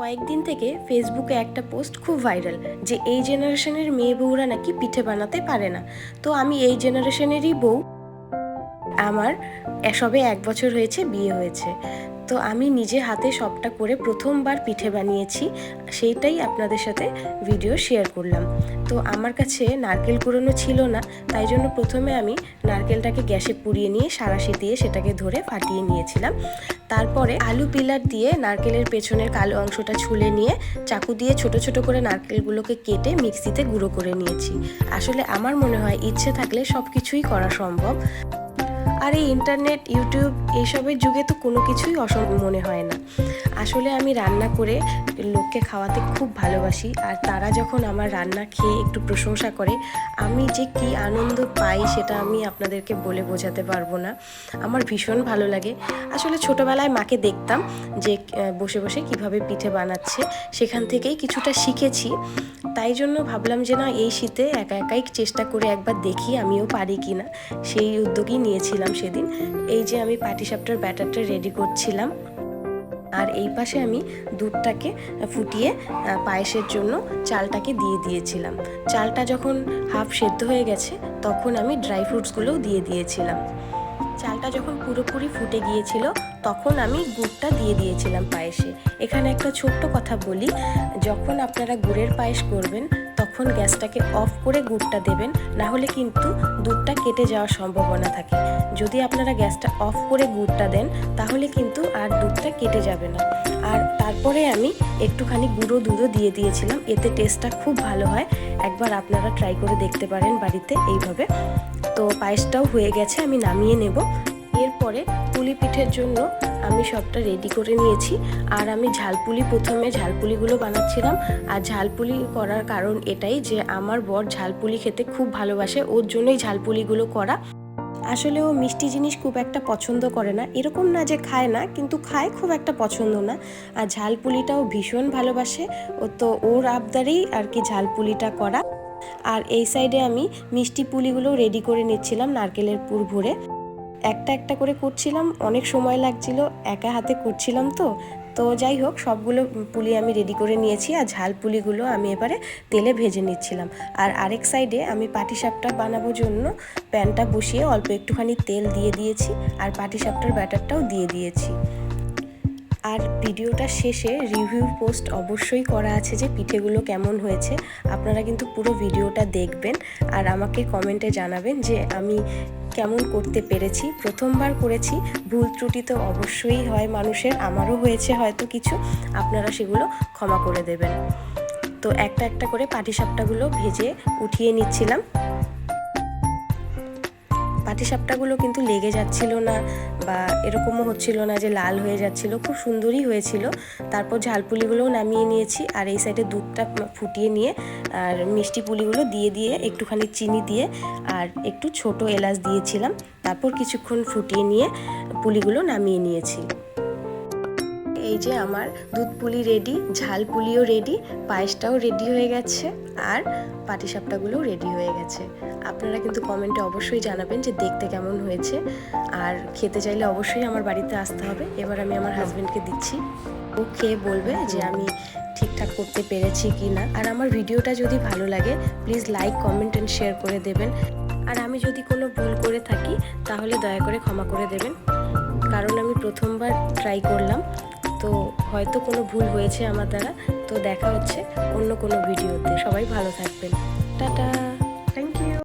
কয়েকদিন থেকে ফেসবুকে একটা পোস্ট খুব ভাইরাল যে এই জেনারেশনের মেয়ে বউরা নাকি পিঠে বানাতে পারে না। তো আমি এই জেনারেশনেরই বউ। আমার সবে এক বছর হয়েছে, বিয়ে হয়েছে। তো আমি নিজে হাতে সবটা করে প্রথমবার পিঠে বানিয়েছি, সেইটাই আপনাদের সাথে ভিডিও শেয়ার করলাম। তো আমার কাছে নারকেল কুড়োনো ছিল না, তাই জন্য প্রথমে আমি নারকেলটাকে গ্যাসে পুড়িয়ে নিয়ে সারাশি দিয়ে সেটাকে ধরে ফাটিয়ে নিয়েছিলাম। তারপরে আলু পিলার দিয়ে নারকেলের পেছনের কালো অংশটা ছুলে নিয়ে চাকু দিয়ে ছোট ছোট করে নারকেলগুলোকে কেটে মিক্সিতে গুঁড়ো করে নিয়েছি। আসলে আমার মনে হয় ইচ্ছে থাকলে সব কিছুই করা সম্ভব। আর এই ইন্টারনেট ইউটিউব এইসবের যুগে তো কোনো কিছুই অসম্ভব মনে হয় না। আসলে আমি রান্না করে লোককে খাওয়াতে খুব ভালোবাসি আর তারা যখন আমার রান্না খেয়ে একটু প্রশংসা করে, আমি যে কি আনন্দ পাই সেটা আমি আপনাদেরকে বলে বোঝাতে পারব না। আমার ভীষণ ভালো লাগে। আসলে ছোটোবেলায় মাকে দেখতাম যে বসে বসে কীভাবে পিঠে বানাচ্ছে, সেখান থেকেই কিছুটা শিখেছি। তাই জন্য ভাবলাম যে না, এই শীতে একা একাই চেষ্টা করে একবার দেখি আমিও পারি কি না সেই উদ্যোগই নিয়েছিলাম সেদিন। এই যে আমি পাটিসাপটার ব্যাটারটা রেডি করছিলাম। আর এই পাশে আমি দুধটাকে ফুটিয়ে পায়েসের জন্য চালটাকে দিয়ে দিয়েছিলাম। চালটা যখন হাফ সেদ্ধ হয়ে গেছে, তখন আমি ড্রাই ফ্রুটসগুলোও দিয়ে দিয়েছিলাম। চালটা যখন পুরোপুরি ফুটে গিয়েছিল তখন আমি গুড়টা দিয়ে দিয়েছিলাম পায়েসে। এখানে একটা ছোট্ট কথা বলি, যখন আপনারা গুড়ের পায়েস করবেন, তখন গ্যাসটাকে অফ করে গুড়টা দেবেন, না হলে কিন্তু দুধটা কেটে যাওয়ার সম্ভাবনা থাকে। যদি আপনারা গ্যাসটা অফ করে গুড়টা দেন, তাহলে কিন্তু আর দুধটা কেটে যাবে না। আর তারপরে আমি একটুখানি গুঁড়ো দুধও দিয়ে দিয়েছিলাম, এতে টেস্টটা খুব ভালো হয়। একবার আপনারা ট্রাই করে দেখতে পারেন বাড়িতে এইভাবে। তো পায়েসটাও হয়ে গেছে, আমি নামিয়ে নেব। এরপরে পুলি পিঠের জন্য আমি সবটা রেডি করে নিয়েছি। আর আমি ঝালপুলি প্রথমে ঝালপুলিগুলো বানাচ্ছিলাম। আর ঝালপুলি করার কারণ এটাই যে আমার বর ঝালপুলি খেতে খুব ভালোবাসে, ওর জন্যই ঝালপুলিগুলো করা। আসলে ও মিষ্টি জিনিস খুব একটা পছন্দ করে না। এরকম না যে খায় না, কিন্তু খায় খুব একটা পছন্দ না। আর ঝালপুলিটাও ভীষণ ভালোবাসে। ও তো ওর আবদারেই আর কি ঝালপুলিটা করা। আর এই সাইডে আমি মিষ্টি পুলিগুলো রেডি করে নিচ্ছিলাম নারকেলের পুর ভরে। একটা একটা করে করছিলাম, অনেক সময় লাগছিল, একা হাতে করছিলাম তো। তো যাই হোক, সবগুলো পুলি আমি রেডি করে নিয়েছি আর ঝাল পুলিগুলো আমি এবারে তেলে ভেজে নিচ্ছিলাম। আর আরেক সাইডে আমি পাটিসাপটা বানানোর জন্য প্যানটা বসিয়ে অল্প একটুখানি তেল দিয়ে দিয়েছি আর পাটিসাপটার ব্যাটারটাও দিয়ে দিয়েছি। আর ভিডিওটা শেষে রিভিউ পোস্ট অবশ্যই করা আছে যে পিঠেগুলো কেমন হয়েছে। আপনারা কিন্তু পুরো ভিডিওটা দেখবেন আর আমাকে কমেন্টে জানাবেন যে আমি কেমন করতে পেরেছি, প্রথমবার করেছি, ভুল ত্রুটি তো অবশ্যই হয় মানুষের, আমারও হয়েছে হয়তো কিছু, আপনারা সেগুলো ক্ষমা করে দেবেন। তো একটা একটা করে পাটিসাপটাগুলো ভেজে উঠিয়ে নিচ্ছিলাম। পাটিসাপটাগুলো কিন্তু লেগে যাচ্ছিল না বা এরকমও হচ্ছিল না যে লাল হয়ে যাচ্ছিল, খুব সুন্দরই হয়েছিল। তারপর ঝালপুলিগুলোও নামিয়ে নিয়েছি আর এই সাইডে দুধটা ফুটিয়ে নিয়ে আর মিষ্টি পুলিগুলো দিয়ে দিয়ে একটুখানি চিনি দিয়ে আর একটু ছোট এলাচ দিয়েছিলাম। তারপর কিছুক্ষণ ফুটিয়ে নিয়ে পুলিগুলো নামিয়ে নিয়েছি। এই যে আমার দুধ পুলি রেডি ঝাল পুলিও রেডি পায়েসটাও রেডি হয়ে গেছে আর পাটিসাপটাগুলোও রেডি হয়ে গেছে। আপনারা কিন্তু কমেন্টে অবশ্যই জানাবেন যে দেখতে কেমন হয়েছে। আর খেতে চাইলে অবশ্যই আমার বাড়িতে আসতে হবে। এবার আমি আমার হাজব্যান্ডকে দিচ্ছি। ও খেয়ে বলবে যে আমি ঠিকঠাক করতে পেরেছি কি না আর আমার ভিডিওটা যদি ভালো লাগে please like comment and share করে দেবেন। আর আমি যদি কোনো ভুল করে থাকি, তাহলে দয়া করে ক্ষমা করে দেবেন। কারণ আমি প্রথমবার ট্রাই করলাম। তো হয়তো কোনো ভুল হয়েছে আমার দ্বারা, তো দেখা হচ্ছে অন্য কোনো ভিডিওতে। সবাই ভালো থাকবেন। টাটা।